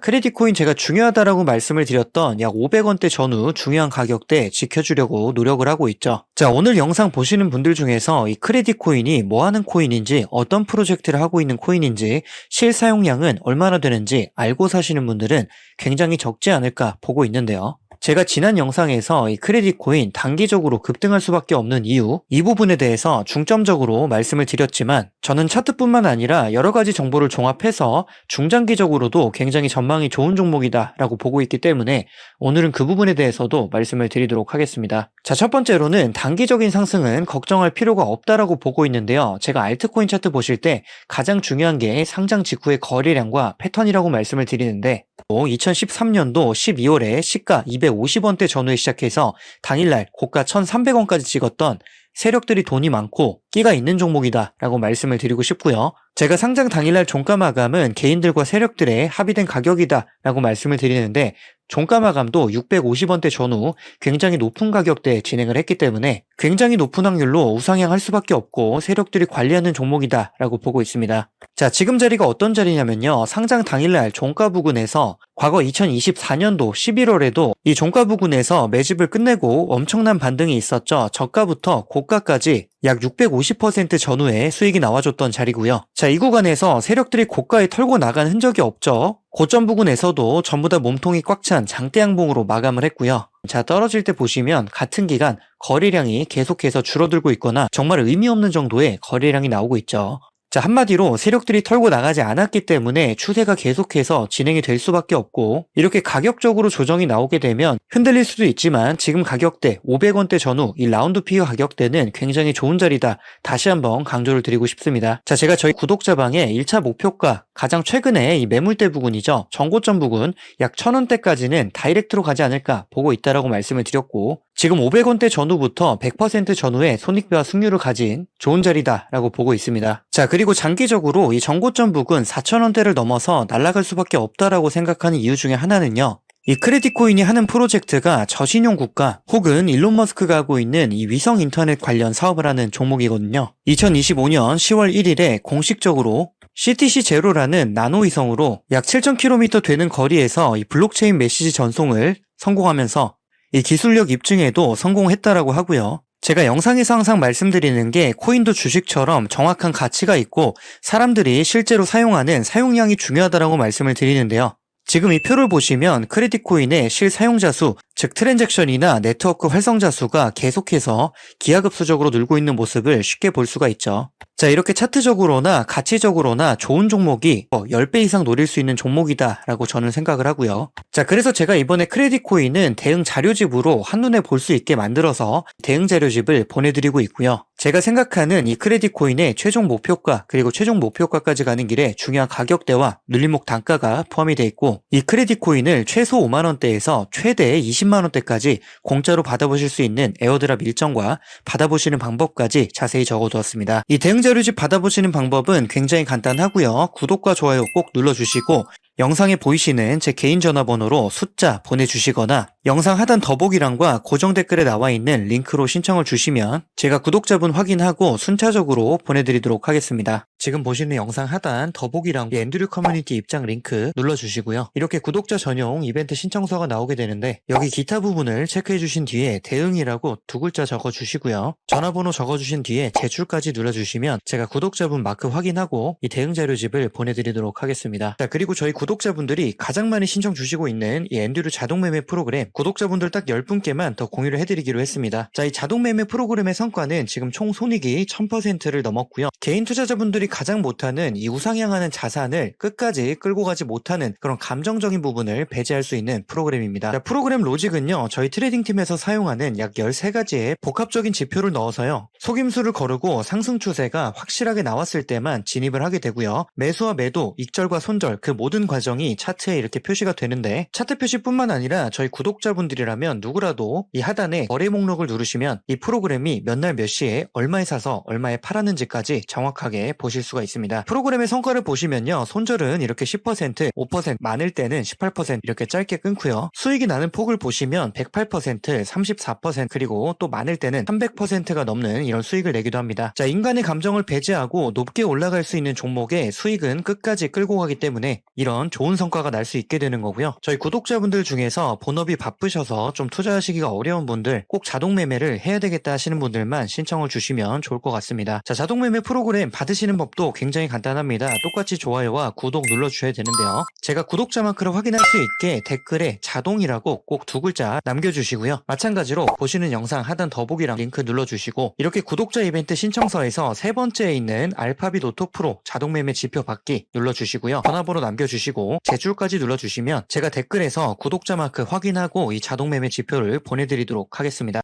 크레딧 코인 제가 중요하다라고 말씀을 드렸던 약 500원대 전후 중요한 가격대 지켜주려고 노력을 하고 있죠. 자, 오늘 영상 보시는 분들 중에서 이 크레딧 코인이 뭐 하는 코인인지 어떤 프로젝트를 하고 있는 코인인지 실사용량은 얼마나 되는지 알고 사시는 분들은 굉장히 적지 않을까 보고 있는데요. 제가 지난 영상에서 이 크레딧 코인 단기적으로 급등할 수밖에 없는 이유, 이 부분에 대해서 중점적으로 말씀을 드렸지만 저는 차트뿐만 아니라 여러 가지 정보를 종합해서 중장기적으로도 굉장히 전망이 좋은 종목이다 라고 보고 있기 때문에 오늘은 그 부분에 대해서도 말씀을 드리도록 하겠습니다. 자, 첫 번째로는 단기적인 상승은 걱정할 필요가 없다라고 보고 있는데요. 제가 알트코인 차트 보실 때 가장 중요한 게 상장 직후의 거래량과 패턴이라고 말씀을 드리는데 2013년도 12월에 시가 250원대 전후에 시작해서 당일날 고가 1,300원까지 찍었던 세력들이 돈이 많고 끼가 있는 종목이다 라고 말씀을 드리고 싶고요. 제가 상장 당일날 종가 마감은 개인들과 세력들의 합의된 가격이다 라고 말씀을 드리는데 종가 마감도 650원대 전후 굉장히 높은 가격대에 진행을 했기 때문에 굉장히 높은 확률로 우상향할 수밖에 없고 세력들이 관리하는 종목이다 라고 보고 있습니다. 자, 지금 자리가 어떤 자리냐면요. 상장 당일날 종가 부근에서 과거 2024년도 11월에도 이 종가 부근에서 매집을 끝내고 엄청난 반등이 있었죠. 저가부터 고가까지 약 650% 전후에 수익이 나와줬던 자리고요. 자, 이 구간에서 세력들이 고가에 털고 나간 흔적이 없죠. 고점 부근에서도 전부 다 몸통이 꽉 찬 장대 양봉으로 마감을 했고요. 자, 떨어질 때 보시면 같은 기간 거래량이 계속해서 줄어들고 있거나 정말 의미 없는 정도의 거래량이 나오고 있죠. 자, 한마디로 세력들이 털고 나가지 않았기 때문에 추세가 계속해서 진행이 될 수밖에 없고 이렇게 가격적으로 조정이 나오게 되면 흔들릴 수도 있지만 지금 가격대 500원대 전후 이 라운드 피어 가격대는 굉장히 좋은 자리다. 다시 한번 강조를 드리고 싶습니다. 자, 제가 저희 구독자방에 1차 목표가 가장 최근에 이 매물대 부근이죠. 정고점 부근 약 1000원대까지는 다이렉트로 가지 않을까 보고 있다라고 말씀을 드렸고 지금 500원대 전후부터 100% 전후에 손익배와 승률을 가진 좋은 자리다라고 보고 있습니다. 자, 그리고 장기적으로 이 정고점 부근 4,000원대를 넘어서 날아갈 수밖에 없다라고 생각하는 이유 중에 하나는요. 이 크레딧 코인이 하는 프로젝트가 저신용 국가 혹은 일론 머스크가 하고 있는 이 위성 인터넷 관련 사업을 하는 종목이거든요. 2025년 10월 1일에 공식적으로 CTC 제로라는 나노 위성으로 약 7,000km 되는 거리에서 이 블록체인 메시지 전송을 성공하면서 이 기술력 입증에도 성공했다라고 하고요. 제가 영상에서 항상 말씀드리는 게 코인도 주식처럼 정확한 가치가 있고 사람들이 실제로 사용하는 사용량이 중요하다라고 말씀을 드리는데요. 지금 이 표를 보시면 크레딧 코인의 실사용자 수, 즉 트랜잭션이나 네트워크 활성자 수가 계속해서 기하급수적으로 늘고 있는 모습을 쉽게 볼 수가 있죠. 자, 이렇게 차트적으로나 가치적으로나 좋은 종목이 10배 이상 노릴 수 있는 종목이다라고 저는 생각을 하고요. 자, 그래서 제가 이번에 크레딧 코인은 대응 자료집으로 한눈에 볼 수 있게 만들어서 대응 자료집을 보내드리고 있고요. 제가 생각하는 이 크레딧 코인의 최종 목표가 그리고 최종 목표가까지 가는 길에 중요한 가격대와 눌림목 단가가 포함이 되어 있고 이 크레딧 코인을 최소 5만 원대에서 최대 20만 원대까지 공짜로 받아보실 수 있는 에어드랍 일정과 받아보시는 방법까지 자세히 적어두었습니다. 이 대응 자료집 받아보시는 방법은 굉장히 간단하고요. 구독과 좋아요 꼭 눌러주시고 영상에 보이시는 제 개인 전화번호로 숫자 보내주시거나 영상 하단 더보기란과 고정 댓글에 나와 있는 링크로 신청을 주시면 제가 구독자분 확인하고 순차적으로 보내드리도록 하겠습니다. 지금 보시는 영상 하단 더보기랑 앤드류 커뮤니티 입장 링크 눌러주시고요. 이렇게 구독자 전용 이벤트 신청서가 나오게 되는데 여기 기타 부분을 체크해 주신 뒤에 대응이라고 두 글자 적어 주시고요. 전화번호 적어 주신 뒤에 제출까지 눌러주시면 제가 구독자분 마크 확인하고 이 대응 자료집을 보내드리도록 하겠습니다. 자 그리고 저희 구독자분들이 가장 많이 신청 주시고 있는 이 앤드류 자동 매매 프로그램 구독자분들 딱 10분께만 더 공유를 해드리기로 했습니다. 자 이 자동 매매 프로그램의 성과는 지금 총 손익이 1000%를 넘었고요. 개인 투자자분들이 가장 못하는 이 우상향하는 자산을 끝까지 끌고 가지 못하는 그런 감정적인 부분을 배제할 수 있는 프로그램입니다. 자, 프로그램 로직은요, 저희 트레이딩 팀에서 사용하는 약 13가지의 복합적인 지표를 넣어서요, 속임수를 거르고 상승 추세가 확실하게 나왔을 때만 진입을 하게 되고요, 매수와 매도, 익절과 손절 그 모든 과정이 차트에 이렇게 표시가 되는데, 차트 표시뿐만 아니라 저희 구독자분들이라면 누구라도 이 하단에 거래 목록을 누르시면 이 프로그램이 몇 날 몇 시에 얼마에 사서 얼마에 팔았는지까지 정확하게 보실 수가 있습니다. 프로그램의 성과를 보시면요. 손절은 이렇게 10%, 5%, 많을 때는 18% 이렇게 짧게 끊고요. 수익이 나는 폭을 보시면 108%, 34% 그리고 또 많을 때는 300%가 넘는 이런 수익을 내기도 합니다. 자, 인간의 감정을 배제하고 높게 올라갈 수 있는 종목의 수익은 끝까지 끌고 가기 때문에 이런 좋은 성과가 날 수 있게 되는 거고요. 저희 구독자분들 중에서 본업이 바쁘셔서 좀 투자하시기가 어려운 분들 꼭 자동 매매를 해야 되겠다 하시는 분들만 신청을 주시면 좋을 것 같습니다. 자, 자동 매매 프로그램 받으시는 법도 굉장히 간단합니다. 똑같이 좋아요와 구독 눌러주셔야 되는데요. 제가 구독자 마크를 확인할 수 있게 댓글에 자동이라고 꼭 두 글자 남겨주시고요. 마찬가지로 보시는 영상 하단 더보기랑 링크 눌러주시고 이렇게 구독자 이벤트 신청서에서 세 번째에 있는 알파빗 오토 프로 자동 매매 지표 받기 눌러주시고요. 전화번호 남겨주시고 제출까지 눌러주시면 제가 댓글에서 구독자 마크 확인하고 이 자동 매매 지표를 보내드리도록 하겠습니다.